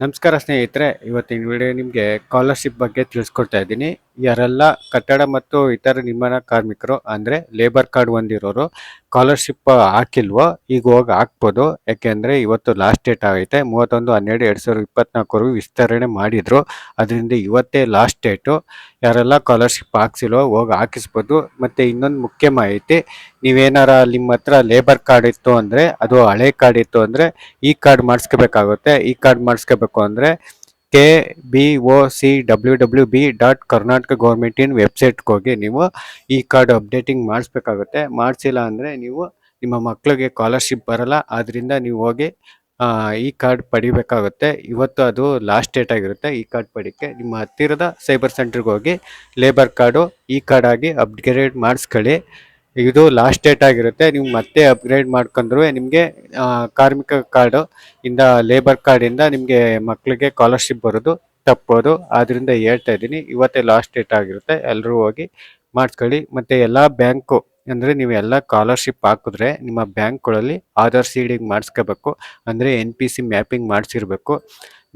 ನಮಸ್ಕಾರ ಸ್ನೇಹಿತರೆ ಇವತ್ತಿನ ವಿಡಿಯೋ ನಿಮಗೆ ಸ್ಕಾಲರ್ಶಿಪ್ ಬಗ್ಗೆ ತಿಳಿಸ್ಕೊಡ್ತಾ ಇದ್ದೀನಿ. ಯಾರೆಲ್ಲ ಕಟ್ಟಡ ಮತ್ತು ಇತರ ನಿರ್ಮಾಣ ಕಾರ್ಮಿಕರು, ಅಂದರೆ ಲೇಬರ್ ಕಾರ್ಡ್ ಹೊಂದಿರೋರು ಸ್ಕಾಲರ್ಶಿಪ್ ಹಾಕಿಲ್ವೋ, ಈಗ ಹೋಗಿ ಹಾಕ್ಬೋದು. ಯಾಕೆಂದರೆ ಇವತ್ತು ಲಾಸ್ಟ್ ಡೇಟ್ ಆಗೈತೆ. ಮೂವತ್ತೊಂದು, ಹನ್ನೆರಡು, ಎರಡು ಸಾವಿರದ ಇಪ್ಪತ್ನಾಲ್ಕವರೆಗೂ ವಿಸ್ತರಣೆ ಮಾಡಿದರು. ಅದರಿಂದ ಇವತ್ತೇ ಲಾಸ್ಟ್ ಡೇಟು ಯಾರೆಲ್ಲ ಸ್ಕಾಲರ್ಶಿಪ್ ಹಾಕ್ಸಿಲ್ವೋ, ಹೋಗಿ ಹಾಕಿಸ್ಬೋದು. ಮತ್ತು ಇನ್ನೊಂದು ಮುಖ್ಯ ಮಾಹಿತಿ, ನೀವೇನಾರ ನಿಮ್ಮ ಹತ್ರ ಲೇಬರ್ ಕಾರ್ಡ್ ಇತ್ತು ಅಂದರೆ, ಅದು ಹಳೆ ಕಾರ್ಡ್ ಇತ್ತು ಅಂದರೆ, ಈ ಕಾರ್ಡ್ ಮಾಡಿಸ್ಕೋಬೇಕಾಗುತ್ತೆ. ಈ ಕಾರ್ಡ್ ಮಾಡಿಸ್ಕೋಬೇಕು ಅಂದ್ರೆ K B O C W W B dot Karnataka ಗೌರ್ಮೆಂಟಿನ ವೆಬ್ಸೈಟ್ಗೆ ಹೋಗಿ ನೀವು ಈ ಕಾರ್ಡ್ ಅಪ್ಡೇಟಿಂಗ್ ಮಾಡಿಸ್ಬೇಕಾಗುತ್ತೆ. ಮಾಡಿಸಿಲ್ಲ ಅಂದರೆ ನೀವು ನಿಮ್ಮ ಮಕ್ಕಳಿಗೆ ಸ್ಕಾಲರ್ಶಿಪ್ ಬರಲ್ಲ. ಆದ್ದರಿಂದ ನೀವು ಹೋಗಿ ಈ ಕಾರ್ಡ್ ಪಡಿಬೇಕಾಗುತ್ತೆ. ಇವತ್ತು ಅದು ಲಾಸ್ಟ್ ಡೇಟ್ ಆಗಿರುತ್ತೆ. ಈ ಕಾರ್ಡ್ ಪಡಿಕೆ ನಿಮ್ಮ ಹತ್ತಿರದ ಸೈಬರ್ ಸೆಂಟ್ರಿಗೆ ಹೋಗಿ, ಲೇಬರ್ ಕಾರ್ಡು ಈ ಕಾರ್ಡ್ ಆಗಿ ಅಪ್ಗ್ರೇಡ್ ಮಾಡಿಸ್ಕೊಳ್ಳಿ. ಇದು ಲಾಸ್ಟ್ ಡೇಟ್ ಆಗಿರುತ್ತೆ. ನೀವು ಮತ್ತೆ ಅಪ್ಗ್ರೇಡ್ ಮಾಡ್ಕೊಂಡ್ರು ನಿಮಗೆ ಕಾರ್ಮಿಕ ಕಾರ್ಡು ಇಂದ ಲೇಬರ್ ಕಾರ್ಡಿಂದ ನಿಮಗೆ ಮಕ್ಕಳಿಗೆ ಸ್ಕಾಲರ್ಶಿಪ್ ಬರೋದು, ತಪ್ಪೋದು ಆದ್ದರಿಂದ ಹೇಳ್ತಾ ಇದ್ದೀನಿ. ಇವತ್ತೇ ಲಾಸ್ಟ್ ಡೇಟ್ ಆಗಿರುತ್ತೆ. ಎಲ್ಲರೂ ಹೋಗಿ ಮಾಡ್ಕೊಳ್ಳಿ. ಮತ್ತೆ ಎಲ್ಲ ಬ್ಯಾಂಕು ಅಂದರೆ ನೀವು ಎಲ್ಲ ಸ್ಕಾಲರ್ಶಿಪ್ ಹಾಕಿದ್ರೆ ನಿಮ್ಮ ಬ್ಯಾಂಕ್ಗಳಲ್ಲಿ ಆಧಾರ್ ಸೀಡಿಂಗ್ ಮಾಡಿಸ್ಕೋಬೇಕು. ಅಂದರೆ ಎನ್ ಪಿ ಸಿ ಮ್ಯಾಪಿಂಗ್ ಮಾಡಿಸಿರ್ಬೇಕು.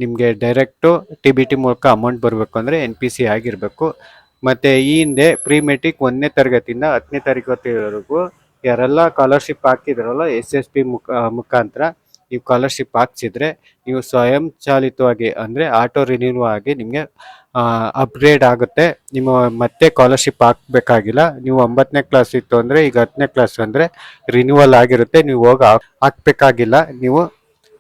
ನಿಮಗೆ ಡೈರೆಕ್ಟು ಟಿ ಬಿ ಟಿ ಮೂಲಕ ಅಮೌಂಟ್ ಬರಬೇಕು ಅಂದರೆ ಎನ್ ಪಿ ಸಿ ಆಗಿರಬೇಕು. ಮತ್ತು ಈ ಹಿಂದೆ ಪ್ರೀ ಮೆಟ್ರಿಕ್ ಒಂದನೇ ತರಗತಿಯಿಂದ ಹತ್ತನೇ ತರಗತಿವರೆಗೂ ಯಾರೆಲ್ಲ ಸ್ಕಾಲರ್ಶಿಪ್ ಹಾಕಿದ್ರಲ್ಲ ಎಸ್ ಎಸ್ ಪಿ ಮುಖ ಮುಖಾಂತರ ನೀವು ಸ್ಕಾಲರ್ಶಿಪ್ ಹಾಕ್ಸಿದ್ರೆ ನೀವು ಸ್ವಯಂ ಚಾಲಿತವಾಗಿ ಅಂದರೆ ಆಟೋ ರಿನ್ಯೂವ್ ಆಗಿ ನಿಮಗೆ ಅಪ್ಗ್ರೇಡ್ ಆಗುತ್ತೆ. ನಿಮ್ಮ ಮತ್ತೆ ಸ್ಕಾಲರ್ಶಿಪ್ ಹಾಕಬೇಕಾಗಿಲ್ಲ. ನೀವು ಒಂಬತ್ತನೇ ಕ್ಲಾಸ್ ಇತ್ತು ಅಂದರೆ ಈಗ ಹತ್ತನೇ ಕ್ಲಾಸ್ ಅಂದರೆ ರಿನ್ಯೂವಲ್ ಆಗಿರುತ್ತೆ. ನೀವು ಹೋಗಿ ಹಾಕ್- ಹಾಕ್ಬೇಕಾಗಿಲ್ಲ. ನೀವು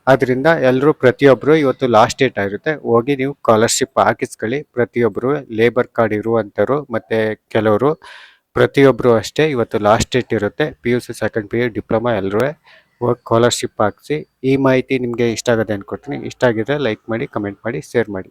ಅದರಿಂದ ಎಲ್ಲರೂ ಪ್ರತಿಯೊಬ್ಬರು ಇವತ್ತು ಲಾಸ್ಟ್ ಡೇಟ್ ಆಗಿರುತ್ತೆ. ಹೋಗಿ ನೀವು ಸ್ಕಾಲರ್ಶಿಪ್ ಹಾಕಿಸ್ಕೊಳ್ಳಿ. ಪ್ರತಿಯೊಬ್ಬರು ಲೇಬರ್ ಕಾರ್ಡ್ ಇರುವಂಥವ್ರು ಮತ್ತು ಕೆಲವರು ಪ್ರತಿಯೊಬ್ಬರು ಅಷ್ಟೇ ಇವತ್ತು ಲಾಸ್ಟ್ ಡೇಟ್ ಇರುತ್ತೆ. P U C second P U diploma ಎಲ್ಲರೂ ಹೋಗಿ ಸ್ಕಾಲರ್ಶಿಪ್ ಹಾಕಿಸಿ. ಈ ಮಾಹಿತಿ ನಿಮಗೆ ಇಷ್ಟ ಆಗುತ್ತೆ ಅಂದ್ಕೊಡ್ತೀನಿ ಇಷ್ಟ ಆಗಿದ್ರೆ ಲೈಕ್ ಮಾಡಿ ಕಮೆಂಟ್ ಮಾಡಿ ಶೇರ್ ಮಾಡಿ.